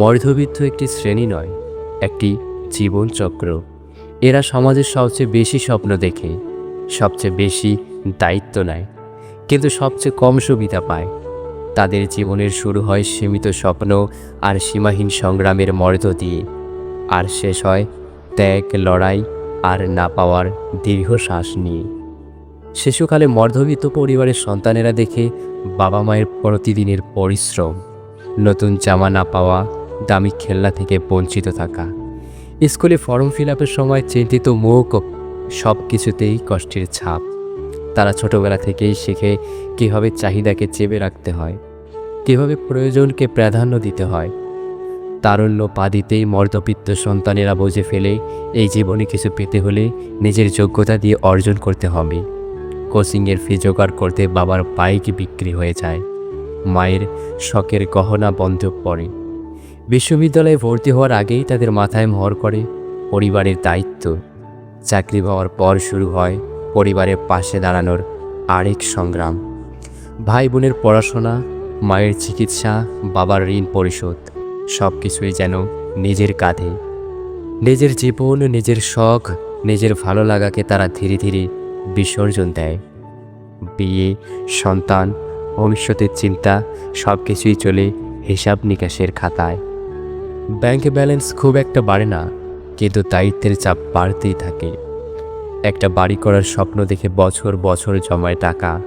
মর্ধবিত্ত একটি শ্রেণি নয়, একটি জীবনচক্র। এরা সমাজের সবচেয়ে বেশি স্বপ্ন দেখে, সবচেয়ে বেশি দায়িত্ব নেয়, কিন্তু সবচেয়ে কম সুবিধা পায়। তাদের জীবনের শুরু হয় সীমিত স্বপ্ন আর সীমাহীন সংগ্রামের মর্দ দিয়ে, আর শেষ হয় ত্যাগ, লড়াই আর না পাওয়ার দীর্ঘশ্বাস নিয়ে। শিশুকালে মর্ধবিত পরিবারের সন্তানেরা দেখে বাবা মায়ের প্রতিদিনের পরিশ্রম, নতুন জামা না পাওয়া দামি খেলনা থেকে বঞ্চিত থাকা। স্কুলে ফর্ম ফিল আপের সময় চিন্তিত মুখ সব কিছুতেই কষ্টের ছাপ। তারা ছোটবেলা থেকেই শিখে কীভাবে চাহিদাকে চেপে রাখতে হয়, কীভাবে প্রয়োজনকে প্রাধান্য দিতে হয়। তারল্য পা দিতেই মর্দপিত্ত সন্তানেরা বুঝে ফেলে এই জীবনে কিছু পেতে হলে নিজের যোগ্যতা দিয়ে অর্জন করতে হবে। কোচিংয়ের ফি জোগাড় করতে বাবার বাইক বিক্রি হয়ে যায়। মায়ের শখের গহনা বন্ধ পড়ে। বিশ্ববিদ্যালয়ে ভর্তি হওয়ার আগেই তাদের মাথায় মহর করে পরিবারের দায়িত্ব। চাকরি পাওয়ার পর শুরু হয় পরিবারের পাশে দাঁড়ানোর আরেক সংগ্রাম। ভাই বোনের পড়াশোনা, মায়ের চিকিৎসা, বাবার ঋণ পরিশোধ সব কিছুই যেন নিজের কাঁধে। নিজের জীবন, নিজের শখ, নিজের ভালো লাগাকে তারা ধীরে ধীরে বিসর্জন দেয়। বিয়ে, সন্তান, ভবিষ্যতের চিন্তা সব কিছুই চলে হিসাব নিকাশের খাতায়। ব্যাংক ব্যালেন্স খুব একটা বাড়ে না, কিন্তু দায়িত্বের চাপ বাড়তেই থাকে। একটা বাড়ি করার স্বপ্ন দেখে বছর বছর জমায় টাকা,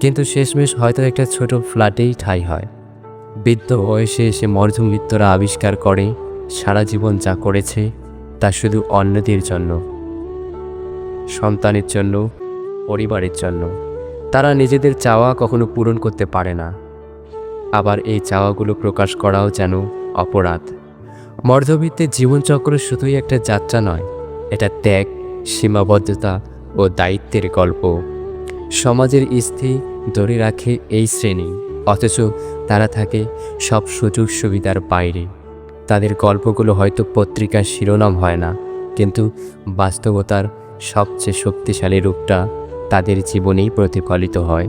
কিন্তু শেষমেশ হয়তো একটা ছোট ফ্ল্যাটেই ঠাঁই হয়। বৃদ্ধ বয়সে এসে মর্ধমিত্তরা আবিষ্কার করে, সারা জীবন যা করেছে, তা শুধু অন্যদের জন্য। সন্তানের জন্য, পরিবারের জন্য। তারা নিজেদের চাওয়া কখনো পূরণ করতে পারে না। আবার এই চাওয়াগুলো প্রকাশ করাও যেন অপরাধ। মর্ধবিত্তের জীবনচক্র শুধুই একটা যাত্রা নয়, এটা ত্যাগ, সীমাবদ্ধতা ও দায়িত্বের গল্প। সমাজের স্থির ধরে রাখে এই শ্রেণি, অথচ তারা থাকে সব সুযোগ সুবিধার বাইরে। তাদের গল্পগুলো হয়তো পত্রিকার শিরোনাম হয় না, কিন্তু বাস্তবতার সবচেয়ে শক্তিশালী রূপটা তাদের জীবনেই প্রতিফলিত হয়।